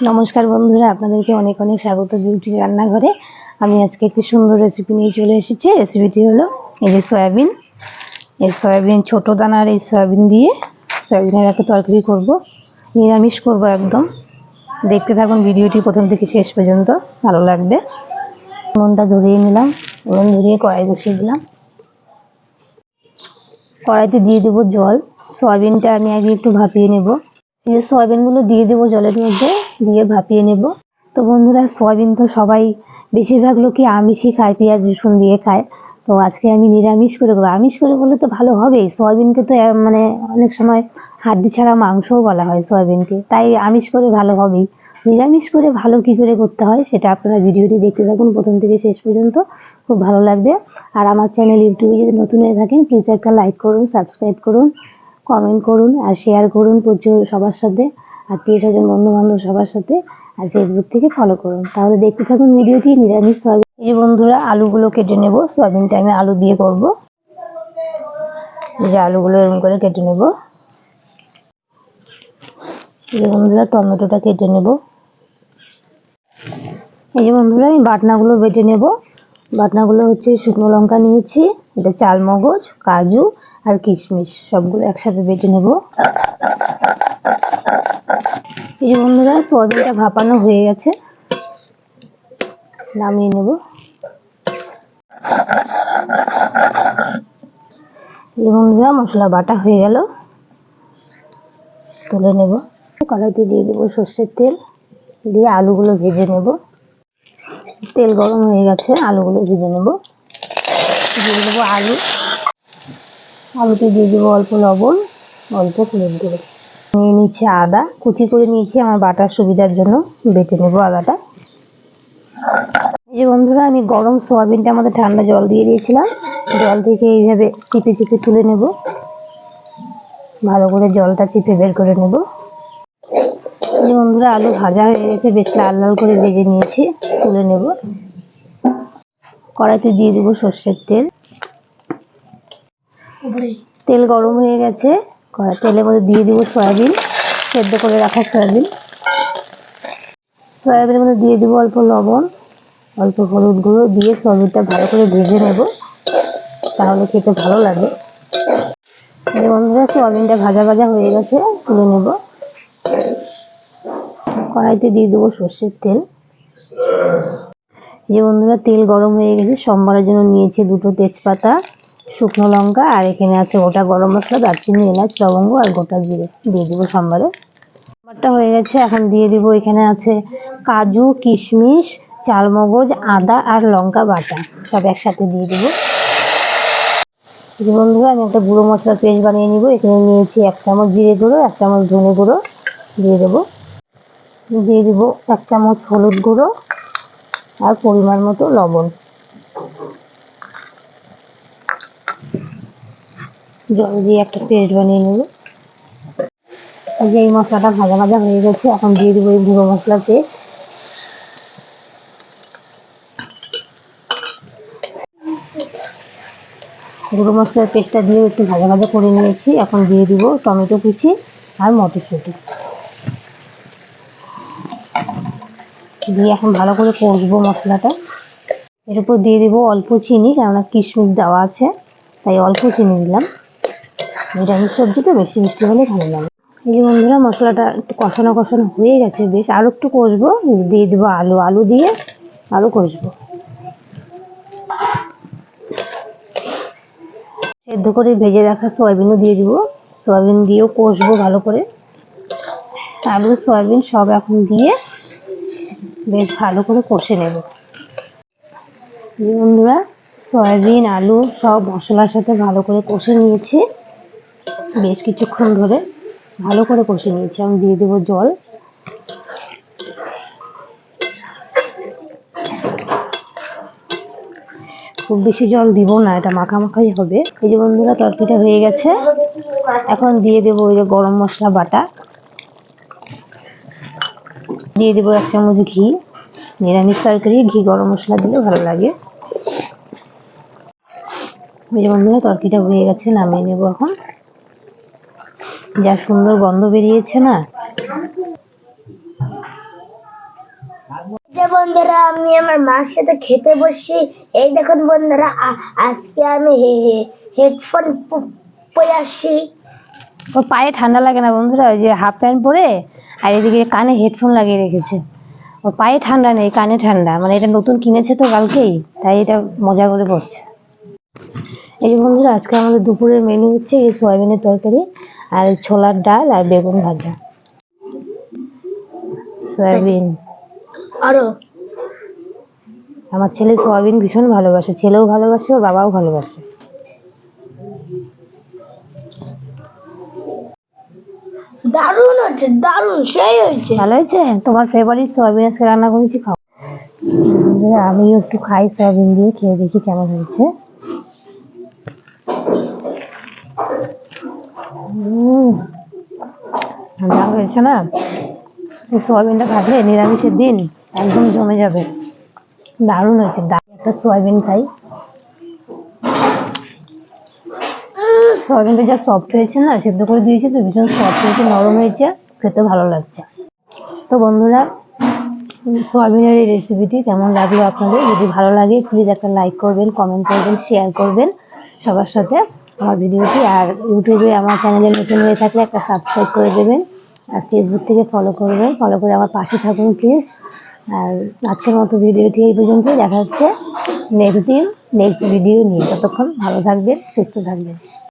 নমস্কার বন্ধুরা, আপনাদেরকে অনেক অনেক স্বাগত বিউটি রান্নাঘরে। আমি আজকে একটি সুন্দর রেসিপি নিয়ে চলে এসেছি। রেসিপিটি হলো এই যে সয়াবিন। এই সয়াবিন, ছোট দানার এই সয়াবিন দিয়ে সয়াবিনের একটা তরকারি করব। নিরামিষ করব একদম। দেখতে থাকুন ভিডিওটি প্রথম থেকে শেষ পর্যন্ত, ভালো লাগবে। উনুনটা ধরিয়ে নিলাম। উনুন ধরিয়ে কড়াই বসিয়ে দিলাম। কড়াইতে দিয়ে দেবো জল। সয়াবিনটা আমি আগে একটু ভাপিয়ে নেব। এই যে সয়াবিনগুলো দিয়ে দেবো জলের মধ্যে, দিয়ে ভাপিয়ে নেব। তো বন্ধুরা, সয়াবিন তো সবাই বেশিরভাগ লোকই আমিষই খায়, পেঁয়াজ, রসুন দিয়ে খায়। তো আজকে আমি নিরামিষ করে করব আমিষ করে করলে তো ভালো হবেই। সয়াবিনকে তো মানে অনেক সময় হাড্ডি ছাড়া মাংসও বলা হয় সয়াবিনকে। তাই আমিষ করে ভালো হবেই। নিরামিষ করে ভালো কি করে করতে হয় সেটা আপনারা ভিডিওটি দেখতে থাকুন। প্রথম থেকে শেষ পর্যন্ত খুব ভালো লাগবে। আর আমার চ্যানেল ইউটিউবে যদি নতুন হয়ে থাকেন, প্লিজ একটা লাইক করুন, সাবস্ক্রাইব করুন। কমেন্ট করুন আর শেয়ার করুন প্রচুর সবার সাথে, আত্মীয় স্বজন বন্ধু বান্ধব সবার সাথে, আর ফেসবুক থেকে ফলো করুন। তাহলে দেখতে থাকুন ভিডিওটি, নিরামিষ সয়াবিন। এই যে বন্ধুরা, আলুগুলো কেটে নেব। সয়াবিনটা আমি আলু দিয়ে করব। এই যে আলুগুলো এরকম করে কেটে নেব। এই যে বন্ধুরা, টমেটোটা কেটে নেব। এই যে বন্ধুরা আমি বাটনাগুলো বেটে নেব। বাটনাগুলো হচ্ছে শুকনো লঙ্কা নিয়েছি, এটা চাল মগজ, কাজু আর কিশমিশ, সবগুলো একসাথে বেটে নেব। এই যে বন্ধুরা, সয়াবিনটা ভাপানো হয়ে গেছে। নামিয়ে নেব। এই বন্ধুরা, মশলা বাটা হয়ে গেল। তুলে নেব। কড়াইতে দিয়ে দেবো সর্ষের তেল। দিয়ে আলুগুলো ভেজে নেব। তেল গরম হয়ে গেছে, আলুগুলো ভেজে নেব। দিয়ে দেবো আলু। আলুতে দিয়ে দেবো অল্প লবণ, অল্প হলুদ গুঁড়ো। নিয়ে নিচ্ছি আদা। কুচি করে নিয়েছি আমার বাটার সুবিধার জন্য। বেটে নেব আদাটা। এই বন্ধুরা, আমি গরম সোয়াবিনটা আমাদের ঠান্ডা জল দিয়ে দিয়েছিলাম। জল থেকে এইভাবে চিপে চিপে তুলে নেব। ভালো করে জলটা চিপে বের করে নেব। যে বন্ধুরা, আলু ভাজা হয়ে গেছে। বেশ লাল লাল করে ভেজে নিয়েছি। তুলে নেব। কড়াইতে দিয়ে দেবো সর্ষের তেল। তেল গরম হয়ে গেছে। তেলের মধ্যে দিয়ে দিব সয়াবিন। সেদ্ধ করে রাখা সয়াবিন। সয়াবিনের মধ্যে দিয়ে দিব অল্প লবণ, অল্প হলুদ গুঁড়ো দিয়ে সয়াবিনটা ভালো করে ভেজে নেব। তাহলে খেতে ভালো লাগে। বন্ধুরা, সয়াবিনটা ভাজা ভাজা হয়ে গেছে। তুলে নেব। কড়াইতে দিয়ে দেবো সর্ষের তেল। যে বন্ধুরা, তেল গরম হয়ে গেছে। সোমবারের জন্য নিয়েছি দুটো তেজপাতা, শুকনো লঙ্কা, আর এখানে আছে গোটা গরম মশলা, দারচিনি, এলাচ, লবঙ্গ, আর গোটা জিরে দিয়ে দেবো সোমবারে। সোমবারটা হয়ে গেছে। এখন দিয়ে দিব, এখানে আছে কাজু, কিশমিশ, চালমগজ, আদা, আর লঙ্কা বাটা। সব একসাথে দিয়ে দেবো। যে বন্ধুরা, আমি একটা গুঁড়ো মশলা পেস্ট বানিয়ে নিব। এখানে নিয়েছি এক চামচ জিরে গুঁড়ো, এক চামচ ধনে গুঁড়ো দিয়ে দেবো। দিয়ে দিব এক চামচ হলুদ গুঁড়ো আর পরিমাণ মতো লবণ। জল দিয়ে একটা পেস্ট বানিয়ে নেব। যে এই মশলাটা ভাজা ভাজা হয়ে গেছে, এখন দিয়ে দেবো এই গুঁড়ো মশলা পেস্ট। গুঁড়ো মশলার পেস্টটা দিয়ে একটু ভাজা ভাজা করে নিয়েছি, এখন দিয়ে দিব টমেটো কুচি আর মটরশুঁটি। দিয়ে এখন ভালো করে কষবো মশলাটা। এর উপর দিয়ে দিব অল্প চিনি, কেননা কিশমিশ দেওয়া আছে, তাই অল্প চিনি দিলাম। নিরামিষ সবজি তো, বেশি মিষ্টি হলে ভালো লাগে। এই যে বন্ধুরা, মশলাটা একটু কষানো কষানো হয়ে গেছে বেশ। আরও একটু কষবো, দিয়ে দেবো আলু। আলু দিয়ে আরও কষবো। সেদ্ধ করে ভেজে রাখা সয়াবিনও দিয়ে দিব। সয়াবিন দিয়েও কষবো ভালো করে। আলু, সয়াবিন সব এখন দিয়ে বেশ ভালো করে কষে নেব। বন্ধুরা, সয়াবিন, আলু সব মশলার সাথে ভালো করে কষে নিয়েছি। বেশ কিছুক্ষণ ধরে ভালো করে কষে নিয়েছি। আমি দিয়ে দেবো জল। খুব বেশি জল দিব না, এটা মাখামাখাই হবে। এই যে বন্ধুরা, তরকারিটা হয়ে গেছে। এখন দিয়ে দেবো ওই যে গরম মশলা বাটা। দিয়ে দেবো এক চামচ ঘি। নিরামিষ তরকারি ঘি গরম মশলা দিলে ভালো লাগে। বন্ধুরা তরকারিটা হয়ে গেছে নামিয়ে নেব এখন। যা সুন্দর গন্ধ বেরিয়েছে না। বন্ধুরা আমি আমার মার সাথে খেতে বসছি এই দেখুন বন্ধুরা আজকে আমি হেডফোন পরে ওর পায়ে ঠান্ডা লাগে না বন্ধুরা ওই যে হাফ প্যান্ট পরে আর এদিকে কানে হেডফোন লাগিয়ে রেখেছে। ওর পায়ে ঠান্ডা নেই কানে ঠান্ডা। মানে এটা নতুন কিনেছে তো কালকেই তাই এটা মজা করে পড়ছে এই যে বন্ধুরা আজকে আমাদের দুপুরের মেনু হচ্ছে এই সয়াবিনের তরকারি আর ছোলার ডাল আর বেগুন ভাজা। সয়াবিন। আরও? আমার ছেলে সয়াবিন ভীষণ ভালোবাসে ছেলেও ভালোবাসে ওর বাবাও ভালোবাসে। সেই হয়েছে। ভালো হয়েছে? তোমার ফেভারিট সয়াবিন আজকে রান্না করেছি, খাও। একটু খাই সয়াবিন দিয়ে, খেয়ে দেখি কেমন হয়েছে। যা হয়েছে না? সয়াবিনটা ভাজলে নিরামিষের দিন একদম জমে যাবে। দারুণ হয়েছে একটা সয়াবিন খাই। সয়াবিনটা যা সফট হয়েছে না, সেদ্ধ করে দিয়েছি তো ভীষণ সফট হয়েছে, নরম হয়েছে, খেতে ভালো লাগছে। তো বন্ধুরা, সয়াবিনের এই রেসিপিটি কেমন লাগল আপনাদের? যদি ভালো লাগে প্লিজ একটা লাইক করবেন কমেন্ট করবেন শেয়ার করবেন সবার সাথে আমার ভিডিওটি আর ইউটিউবে আমার চ্যানেলে নতুন হয়ে থাকলে একটা সাবস্ক্রাইব করে দেবেন। আর ফেসবুক থেকে ফলো করবেন ফলো করে আমার পাশে থাকুন প্লিজ আর আজকের মতো ভিডিওটি এই পর্যন্তই। দেখা হচ্ছে নেক্সট দিন নেক্সট ভিডিও নিয়ে। ততক্ষণ ভালো থাকবেন, সুস্থ থাকবেন।